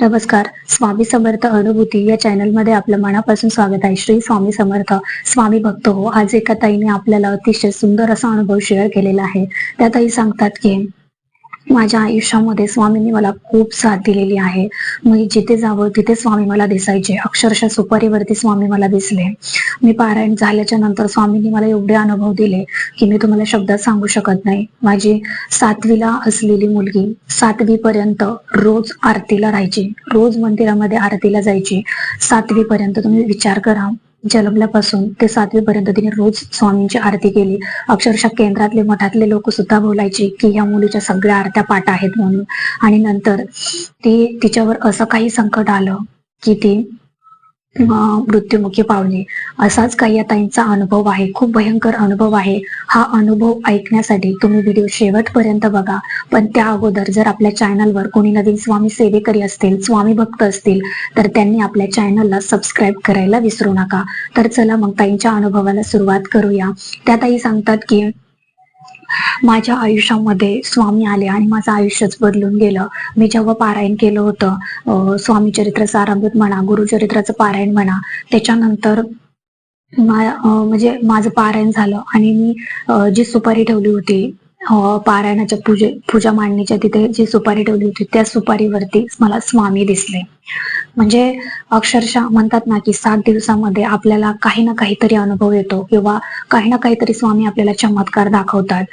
नमस्कार स्वामी समर्थ अनुभूती या चॅनलमध्ये आपलं मनापासून स्वागत आहे. श्री स्वामी समर्थ स्वामी भक्त हो. आज एका ताईने आपल्याला अतिशय सुंदर असा अनुभव शेअर केलेला आहे. त्या ताई सांगतात की माझ्या आयुष्यामध्ये स्वामींनी मला खूप साथ दिलेली आहे. मी जिथे जावं तिथे स्वामी मला दिसायचे. अक्षरशः सुपारीवरती स्वामी मला दिसले. मी पारायण झाल्याच्यानंतर स्वामींनी मला एवढे अनुभव दिले की मी तुम्हाला शब्दात सांगू शकत नाही. माझी सातवीला असलेली मुलगी सातवी पर्यंत रोज आरतीला राहायची. रोज मंदिरामध्ये आरतीला जायची. सातवी पर्यंत तुम्ही विचार करा. जन्मल्यापासून ते सातवीपर्यंत तिने रोज स्वामींची आरती केली. अक्षरशः केंद्रातले मठातले लोक सुद्धा बोलायचे की ह्या मुलीच्या सगळ्या आरत्या पाठ आहेत म्हणून. आणि नंतर ती तिच्यावर असं काही संकट आलं की ती मृत्युमुखी पावले असाच काही ताईंचा अनुभव आहे. खूप भयंकर अनुभव आहे. हा अनुभव ऐकण्यासाठी तुम्ही व्हिडिओ शेवटपर्यंत बघा. पण त्या अगोदर जर आपल्या चॅनलवर कोणी नवीन स्वामी सेवेकरी असतील स्वामी भक्त असतील तर त्यांनी आपल्या चॅनलला सबस्क्राईब करायला विसरू नका. तर चला मग ताईंच्या अनुभवाला सुरुवात करूया. त्या ताई सांगतात की माझ्या आयुष्यामध्ये स्वामी आले आणि माझं आयुष्यच बदलून गेलं. मी जेव्हा पारायण केलं होतं स्वामी चरित्राचं आरंभत म्हणा गुरुचरित्राचं पारायण म्हणा त्याच्यानंतर मा- म्हणजे माझं पारायण झालं आणि मी जी सुपारी ठेवली होती पारायणाच्या पूजे पूजा मांडणीच्या तिथे जी सुपारी ठेवली होती त्या सुपारीवरती मला स्वामी दिसले. म्हणजे अक्षरशः म्हणतात ना की सात दिवसामध्ये आपल्याला काही ना काहीतरी अनुभव येतो किंवा काही ना काहीतरी स्वामी आपल्याला चमत्कार दाखवतात.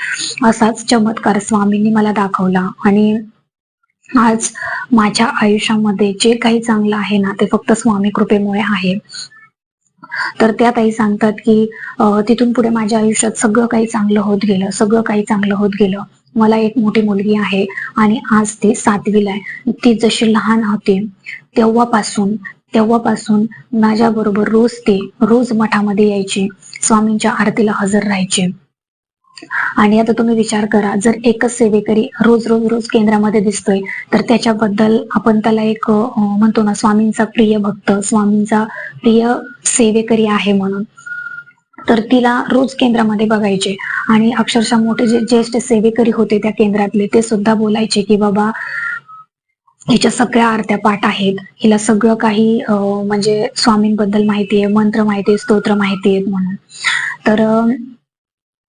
असाच चमत्कार स्वामींनी मला दाखवला आणि आज माझ्या आयुष्यामध्ये जे काही चांगलं आहे ना ते फक्त स्वामी कृपेमुळे आहे. तर त्या ताई सांगतात की तिथून पुढे माझ्या आयुष्यात सगळं काही चांगलं होत गेलं सगळं काही चांगलं होत गेलं. मला एक मोठी मुलगी आहे आणि आज ती सातवीला आहे. ती जशी लहान होती तेव्हापासून तेव्हापासून माझ्या बरोबर रोज ती रोज मठामध्ये यायची स्वामींच्या आरतीला हजर राहायची. आणि आता तुम्ही विचार करा जर एकच सेवेकरी रोज रोज रोज केंद्रामध्ये दिसतोय तर त्याच्याबद्दल आपण त्याला एक म्हणतो ना स्वामींचा प्रिय भक्त स्वामींचा प्रिय सेवेकरी आहे म्हणून. तर तिला रोज केंद्रामध्ये बघायचे. आणि अक्षरशः मोठे जे ज्येष्ठ सेवेकरी होते त्या केंद्रातले ते सुद्धा बोलायचे की बाबा हिच्या सगळ्या आरत्या पाठ आहेत. हिला सगळं काही म्हणजे स्वामींबद्दल माहिती आहे मंत्र माहिती आहे स्तोत्र माहिती आहेत म्हणून. तर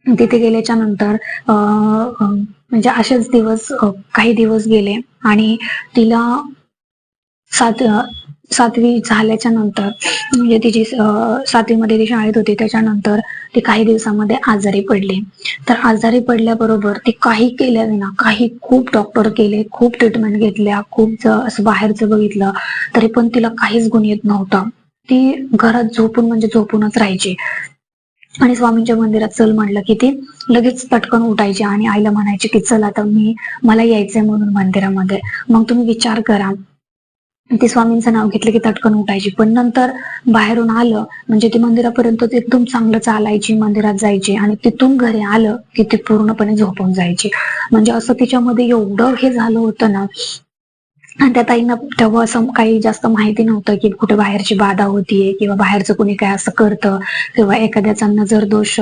तिथे गेल्याच्यानंतर अं, म्हणजे असेच दिवस काही दिवस गेले आणि तिला सात सातवी झाल्याच्यानंतर म्हणजे तिची सातवीमध्ये ती शाळेत होती त्याच्यानंतर ती काही दिवसामध्ये आजारी पडली. तर आजारी पडल्याबरोबर ती काही केल्या विना काही खूप डॉक्टर केले खूप ट्रीटमेंट घेतल्या खूप असं बाहेरचं बघितलं तरी पण तिला काहीच गुण येत नव्हतं. ती घरात झोपून म्हणजे झोपूनच राहायची. आणि स्वामींच्या मंदिरात चल म्हणलं की ती लगेच पटकन उठायची आणि आईला म्हणायची की चल आता मी मला यायचंय म्हणून मंदिरामध्ये. मग तुम्ही विचार करा. ती स्वामींचं नाव घेतलं की तटकन उठायची. पण नंतर बाहेरून आलं म्हणजे ती मंदिरापर्यंत ती एकदम चांगलं चालायची मंदिरात जायची आणि तिथून घरी आलं की ती पूर्णपणे झोपून जायची. म्हणजे असं तिच्यामध्ये एवढं हे झालं होतं ना आणि त्या ताईंना तेव्हा असं काही जास्त माहिती नव्हतं की कुठे बाहेरची बाधा होतीये किंवा बाहेरचं कुणी काय असं करतं किंवा एखाद्याचा नजर दोष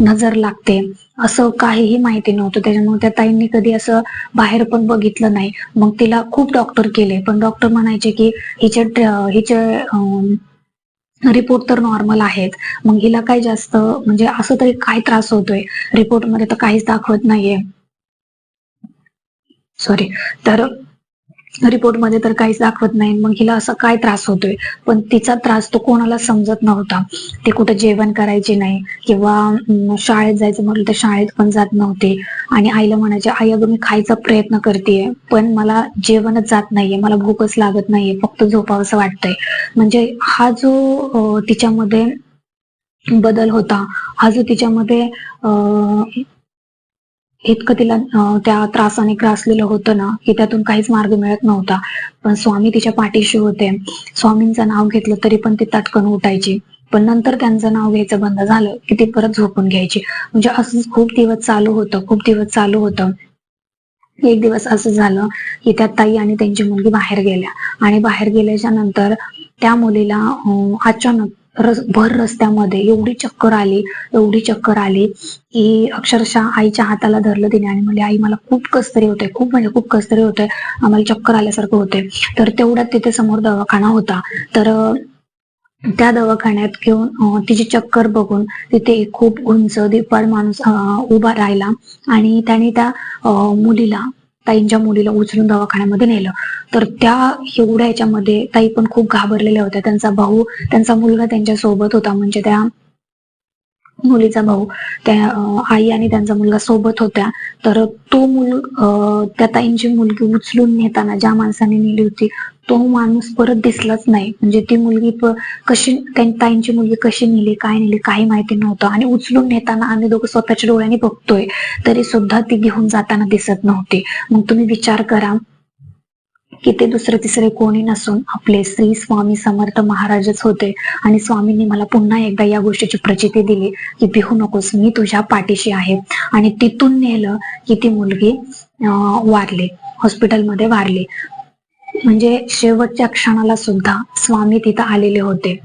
नजर लागते असं काहीही माहिती नव्हतं. त्याच्यामुळे त्या ताईंनी कधी असं बाहेर पण बघितलं नाही. मग तिला खूप डॉक्टर केले. पण डॉक्टर म्हणायचे की हिचे हिचे रिपोर्ट तर नॉर्मल आहेत. मग हिला काय जास्त म्हणजे असं तरी काय त्रास होतोय? रिपोर्टमध्ये तर काहीच दाखवत नाहीये. सॉरी तर रिपोर्टमध्ये तर काहीच दाखवत नाही. मग हिला असा काय त्रास होतोय? पण तिचा त्रास तो कोणाला समजत नव्हता. ते कुठं जेवण करायचे नाही किंवा शाळेत जायचं म्हटलं तर शाळेत पण जात नव्हते. आणि आईला म्हणायचे आई अगं मी खायचा प्रयत्न करतेय पण मला जेवणच जात नाहीये. मला भूकच लागत नाहीये. फक्त झोपावंसं वाटतंय. म्हणजे हा जो तिच्यामध्ये बदल होता हा जो तिच्यामध्ये अं, इतकं तिला त्या त्रासाने ग्रासलेलं होतं ना की त्यातून काहीच मार्ग मिळत नव्हता. पण स्वामी तिच्या पाठीशी होते. स्वामींचं नाव घेतलं तरी पण ती तटकन उठायची. पण नंतर त्यांचं नाव घ्यायचं बंद झालं की ती परत झोपून घ्यायची. म्हणजे असंच खूप दिवस चालू होतं खूप दिवस चालू होतं. एक दिवस असं झालं की त्या ताई आणि त्यांची मुलगी बाहेर गेल्या. आणि बाहेर गेल्याच्यानंतर त्या मुलीला अचानक रस भर रस्त्यामध्ये एवढी चक्कर आली एवढी चक्कर आली की अक्षरशः आईच्या हाताला धरलं तिने आणि म्हणजे आई मला खूप कसतरी होते खूप म्हणजे खूप कसतरी होते. आम्हाला चक्कर आल्यासारखं होते. तर तेवढ्यात तिथे समोर दवाखाना होता. तर त्या दवाखान्यात घेऊन तिची चक्कर बघून तिथे खूप उंच दिपाड माणूस उभा राहिला आणि त्याने त्या मुलीला ताईंच्या मुलीला उचलून दवाखान्यामध्ये नेलं. तर त्या एवढ्या याच्यामध्ये ताई पण खूप घाबरलेल्या होत्या. त्यांचा भाऊ त्यांचा मुलगा त्यांच्यासोबत होता. म्हणजे त्या मुलीचा भाऊ त्या आई आणि त्यांचा मुलगा सोबत होत्या. तर तो मुल त्या ताईंची मुलगी उचलून नेताना ज्या माणसाने नेली होती तो माणूस परत दिसलाच नाही. म्हणजे ती मुलगी कशी ताईंची मुलगी कशी नेली काय नेली काही माहिती नव्हतं. आणि उचलून नेताना आम्ही दोघं स्वतःच्या डोळ्यांनी बघतोय तरी सुद्धा ती घेऊन जाताना दिसत नव्हती. मग तुम्ही विचार करा की ते दुसरे तिसरे कोणी नसून आपले श्री स्वामी समर्थ महाराजच होते. आणि स्वामींनी मला पुन्हा एकदा या गोष्टीची प्रचिती दिली की भिहू नकोस मी तुझ्या पाठीशी आहे. आणि तिथून नेलं की ती मुलगी अं, वारली हॉस्पिटलमध्ये वारली. म्हणजे शेवटच्या क्षणाला सुद्धा स्वामी तिथं आलेले होते.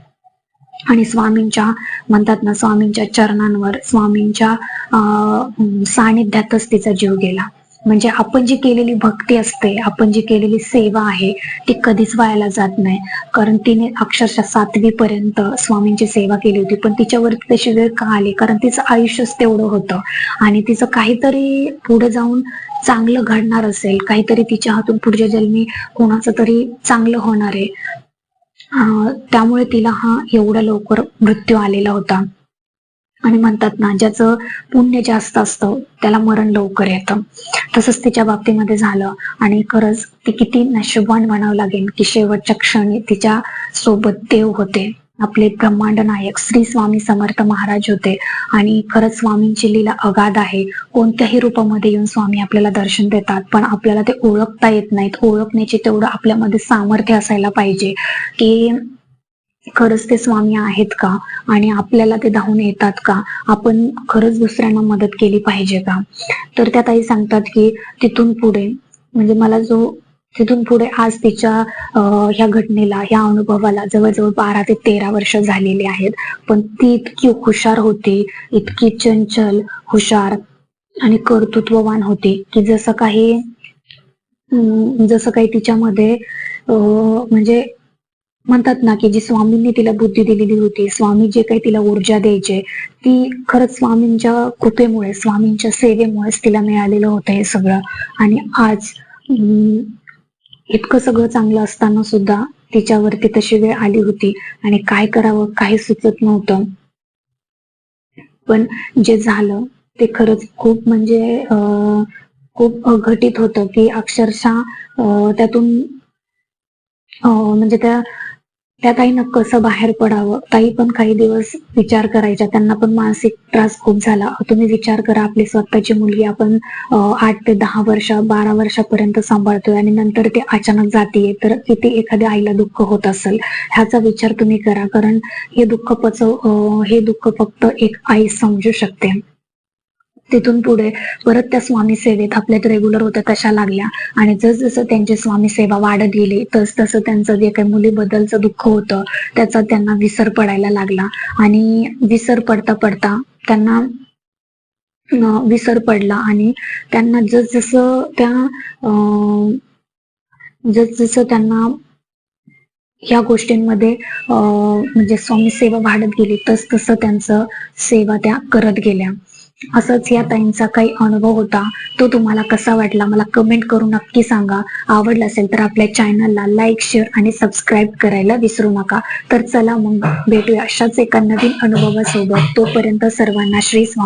आणि स्वामींच्या म्हणतात ना स्वामींच्या चरणांवर स्वामींच्या अं, सानिध्यातच तिचा जीव गेला. म्हणजे आपण जी केलेली भक्ती असते आपण जी केलेली सेवा आहे ती कधीच वायाला जात नाही. कारण तिने अक्षरशः सातवी पर्यंत स्वामींची सेवा केली होती पण तिच्यावरती तशी वेळ का आली? कारण तिचं आयुष्यच तेवढं होतं. आणि तिचं काहीतरी पुढे जाऊन चांगलं घडणार असेल काहीतरी तिच्या हातून पुढच्या जन्मी कोणाचं तरी चांगलं होणार आहे. त्यामुळे तिला हा एवढा लवकर मृत्यू आलेला होता. आणि म्हणतात ना ज्याचं पुण्य जास्त असतं त्याला मरण लवकर येतं. तसंच तिच्या बाबतीमध्ये झालं. आणि खरंच ती किती नशिबान म्हणावं लागेल की शेवटच्या क्षणी तिच्या सोबत देव होते. आपले ब्रह्मांड नायक श्री स्वामी समर्थ महाराज होते. आणि खरंच स्वामींची लीला अगाध आहे. कोणत्याही रूपामध्ये येऊन स्वामी आपल्याला दर्शन देतात पण आपल्याला ते ओळखता येत नाहीत. ओळखण्याचे तेवढं आपल्यामध्ये सामर्थ्य असायला पाहिजे की खरंच ते स्वामी आहेत का? आणि आपल्याला ते धावून येतात का? आपण खरंच दुसऱ्यांना मदत केली पाहिजे का? तर त्या ताई सांगतात की तिथून पुढे म्हणजे मला जो तिथून पुढे आज तिच्या ह्या घटनेला ह्या अनुभवाला जवळजवळ बारा ते तेरा वर्ष झालेली आहेत. पण ती इतकी हुशार होती इतकी चंचल हुशार आणि कर्तृत्ववान होती की जसं काही जसं काही तिच्यामध्ये म्हणजे म्हणतात ना की जी स्वामींनी तिला बुद्धी दिलेली होती स्वामी जे काही तिला ऊर्जा द्यायचे ती खरंच स्वामींच्या कृपेमुळे स्वामींच्या सेवेमुळेच तिला मिळालेलं होतं हे सगळं. आणि आज इतकं सगळं चांगलं असताना सुद्धा तिच्यावरती तशी वेळ आली होती आणि काय करावं काही सुचत नव्हतं. पण जे झालं ते खरंच खूप म्हणजे अं, खूप अघटित होतं की अक्षरशः त्यातून अं, म्हणजे त्या त्या ताईनं कसं बाहेर पडावं? ताई पण काही दिवस विचार करायच्या. त्यांना पण मानसिक त्रास खूप झाला. तुम्ही विचार करा आपली स्वतःची मुलगी आपण आठ ते दहा वर्ष बारा वर्षापर्यंत सांभाळतोय आणि नंतर ते अचानक जातीये तर किती एखाद्या आईला दुःख होत असेल? ह्याचा विचार तुम्ही करा. कारण हे दुःख पचव हे दुःख फक्त एक आई समजू शकते. तिथून पुढे परत त्या स्वामी सेवेत आपल्यात रेग्युलर होत्या तशा लागल्या. आणि जसजसं त्यांची स्वामी सेवा वाढत गेली तस तसं त्यांचं जे काही मुलीबद्दलचं दुःख होतं त्याचा त्यांना विसर पडायला लागला. आणि विसर पडता पडता त्यांना विसर पडला आणि त्यांना जसजसं त्या अं, जसजसं त्यांना ह्या गोष्टींमध्ये अं, म्हणजे स्वामी सेवा वाढत गेली तस तसं त्यांचं सेवा त्या करत गेल्या. असंच या ताईंचा काही अनुभव होता. तो तुम्हाला कसा वाटला? मला कमेंट करून नक्की सांगा. आवडला असेल तर आपल्या चॅनलला लाईक शेअर आणि सबस्क्राईब करायला विसरू नका. तर चला मग भेटूया अशाच एका नवीन अनुभवासोबत. तोपर्यंत सर्वांना श्री स्वामी